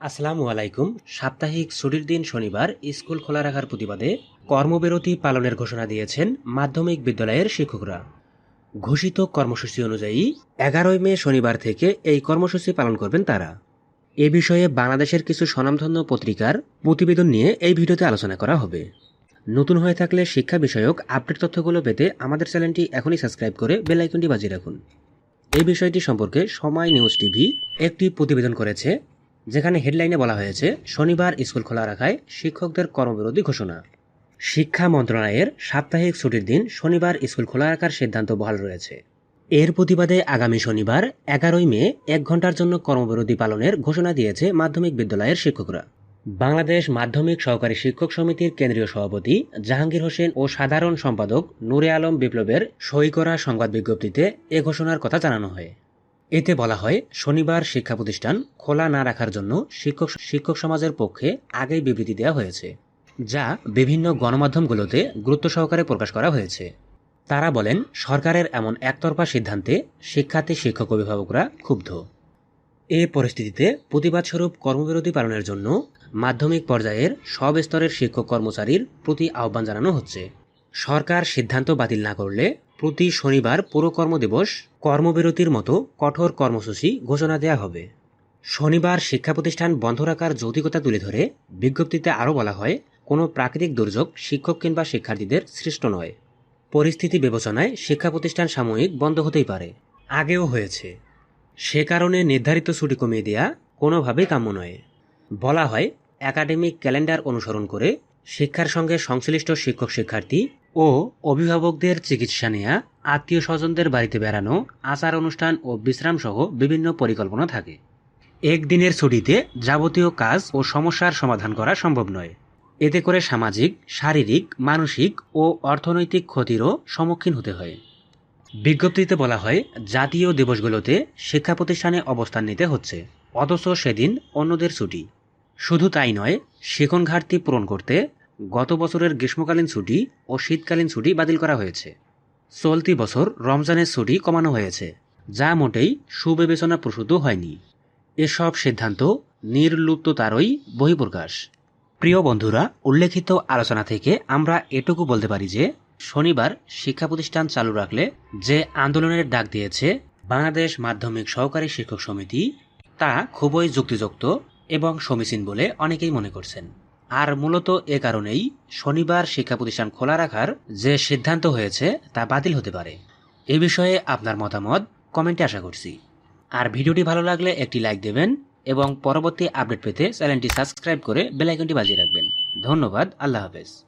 আসসালামু আলাইকুম। সাপ্তাহিক ছুটির দিন শনিবার স্কুল খোলা রাখার প্রতিবাদে কর্মবিরতি পালনের ঘোষণা দিয়েছেন মাধ্যমিক বিদ্যালয়ের শিক্ষকরা। ঘোষিত কর্মসূচি অনুযায়ী এগারোই মে শনিবার থেকে এই কর্মসূচি পালন করবেন তারা। এ বিষয়ে বাংলাদেশের কিছু স্বনামধন্য পত্রিকার প্রতিবেদন নিয়ে এই ভিডিওতে আলোচনা করা হবে। নতুন হয়ে থাকলে শিক্ষা বিষয়ক আপডেট তথ্যগুলো পেতে আমাদের চ্যানেলটি এখনই সাবস্ক্রাইব করে বেল আইকনটি বাজিয়ে রাখুন। এই বিষয়টি সম্পর্কে সময় নিউজ টিভি একটি প্রতিবেদন করেছে যেখানে হেডলাইনে বলা হয়েছে, শনিবার স্কুল খোলা রাখায় শিক্ষকদের কর্মবিরতি ঘোষণা। শিক্ষা মন্ত্রণালয়ের সাপ্তাহিক ছুটির দিন শনিবার স্কুল খোলা রাখার সিদ্ধান্ত বহাল রয়েছে। এর প্রতিবাদে আগামী শনিবার, এগারোই মে, এক ঘণ্টার জন্য কর্মবিরতি পালনের ঘোষণা দিয়েছে মাধ্যমিক বিদ্যালয়ের শিক্ষকরা। বাংলাদেশ মাধ্যমিক সহকারী শিক্ষক সমিতির কেন্দ্রীয় সভাপতি জাহাঙ্গীর হোসেন ও সাধারণ সম্পাদক নূরে আলম বিপ্লবের সই করা সংবাদ বিজ্ঞপ্তিতে এ ঘোষণার কথা জানানো হয়। এতে বলা হয়, শনিবার শিক্ষা প্রতিষ্ঠান খোলা না রাখার জন্য শিক্ষক শিক্ষক সমাজের পক্ষে আগেই বিবৃতি দেওয়া হয়েছে, যা বিভিন্ন গণমাধ্যমগুলোতে গুরুত্ব সহকারে প্রকাশ করা হয়েছে। তারা বলেন, সরকারের এমন একতরফা সিদ্ধান্তে শিক্ষার্থী, শিক্ষক অভিভাবকরা ক্ষুব্ধ। এ পরিস্থিতিতে প্রতিবাদস্বরূপ কর্মবিরতি পালনের জন্য মাধ্যমিক পর্যায়ের সব স্তরের শিক্ষক কর্মচারীর প্রতি আহ্বান জানানো হচ্ছে। সরকার সিদ্ধান্ত বাতিল না করলে প্রতি শনিবার পুরো কর্মদিবস কর্মবিরতির মতো কঠোর কর্মসূচি ঘোষণা দেওয়া হবে। শনিবার শিক্ষা প্রতিষ্ঠান বন্ধ রাখার যৌতিকতা তুলে ধরে বিজ্ঞপ্তিতে আরও বলা হয়, কোনো প্রাকৃতিক দুর্যোগ শিক্ষক কিংবা শিক্ষার্থীদের সৃষ্ট নয়। পরিস্থিতি বিবেচনায় শিক্ষা প্রতিষ্ঠান সাময়িক বন্ধ হতেই পারে। আগেও হয়েছে। সে কারণে নির্ধারিত ছুটি কমিয়ে দেয়া কোনোভাবেই কাম্য নয়। বলা হয়, একাডেমিক ক্যালেন্ডার অনুসরণ করে শিক্ষার সঙ্গে সংশ্লিষ্ট শিক্ষক শিক্ষার্থী ও অভিভাবকদের চিকিৎসা নেয়া আত্মীয় স্বজনদের বাড়িতে বেড়ানো আচার অনুষ্ঠান ও বিশ্রাম সহ বিভিন্ন পরিকল্পনা থাকে। একদিনের ছুটিতে যাবতীয় কাজ ও সমস্যার সমাধান করা সম্ভব নয়। এতে করে সামাজিক, শারীরিক, মানসিক ও অর্থনৈতিক ক্ষতিরও সম্মুখীন হতে হয়। বিজ্ঞপ্তিতে বলা হয়, জাতীয় দিবসগুলোতে শিক্ষা প্রতিষ্ঠানে অবস্থান নিতে হচ্ছে, অথচ সেদিন অন্যদের ছুটি। শুধু তাই নয় শিখন ঘাটতি পূরণ করতে গত বছরের গ্রীষ্মকালীন ছুটি ও শীতকালীন ছুটি বাতিল করা হয়েছে। চলতি বছর রমজানের ছুটি কমানো হয়েছে, যা মোটেই সুবিবেচনা প্রসূত হয়নি। এসব সিদ্ধান্ত নির্লুপ্ততারই বহিঃপ্রকাশ। প্রিয় বন্ধুরা, উল্লেখিত আলোচনা থেকে আমরা এটুকু বলতে পারি যে, শনিবার শিক্ষা প্রতিষ্ঠান চালু রাখলে যে আন্দোলনের ডাক দিয়েছে বাংলাদেশ মাধ্যমিক সহকারী শিক্ষক সমিতি, তা খুবই যুক্তিযুক্ত এবং সমীচীন বলে অনেকেই মনে করছেন। আর মূলত এ কারণেই শনিবার শিক্ষা প্রতিষ্ঠান খোলা রাখার যে সিদ্ধান্ত হয়েছে তা বাতিল হতে পারে। এ বিষয়ে আপনার মতামত কমেন্টে আশা করছি। আর ভিডিওটি ভালো লাগলে একটি লাইক দেবেন এবং পরবর্তী আপডেট পেতে চ্যানেলটি সাবস্ক্রাইব করে বেলাইকনটি বাজিয়ে রাখবেন। ধন্যবাদ, আল্লাহ হাফেজ।